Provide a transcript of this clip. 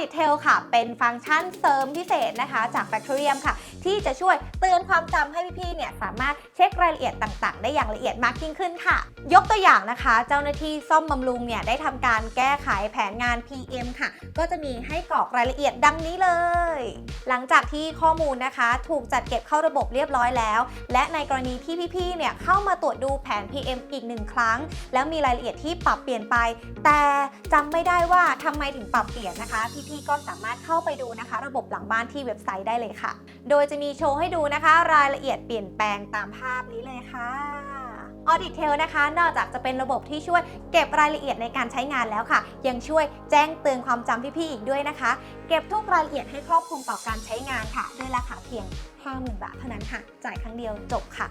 Detail ค่ะ เป็นฟังก์ชันเสริมพิเศษนะคะ จาก Factorium ค่ะ ที่จะช่วยเตือนความจำให้พี่ๆ เนี่ยสามารถเช็ครายละเอียดต่างๆ ได้อย่างละเอียดมากยิ่งขึ้นค่ะ ยกตัวอย่างนะคะ เจ้าหน้าที่ซ่อมบำรุงเนี่ยได้ทำการแก้ไขแผนงาน PM ค่ะ ก็จะมีให้กรอกรายละเอียดดังนี้เลย หลังจากที่ข้อมูลนะคะ ถูกจัดเก็บเข้าระบบเรียบร้อยแล้ว และในกรณีที่พี่ๆ เนี่ยเข้ามาตรวจดูแผน PM อีกหนึ่งครั้ง แล้วมีรายละเอียดที่ปรับเปลี่ยนไป แต่จำไม่ได้ว่าทำไมถึงปรับเปลี่ยนนะคะ พี่ๆ ก็สามารถเข้าไปดูนะคะ ระบบหลังบ้านที่เว็บไซต์ได้เลยค่ะ โดยจะมีโชว์ให้ดูนะคะ รายละเอียดเปลี่ยนแปลงตามภาพนี้เลยค่ะ Audit Tail นะคะ นอกจากจะเป็นระบบที่ช่วยเก็บรายละเอียดในการใช้งานแล้วค่ะ ยังช่วยแจ้งเตือนความจำพี่ๆอีกด้วยนะคะ เก็บทุกรายละเอียดให้ครอบคลุมต่อการใช้งานค่ะ ด้วยราคาเพียง 50,000 บาทเท่านั้นค่ะ จ่ายครั้งเดียวจบค่ะ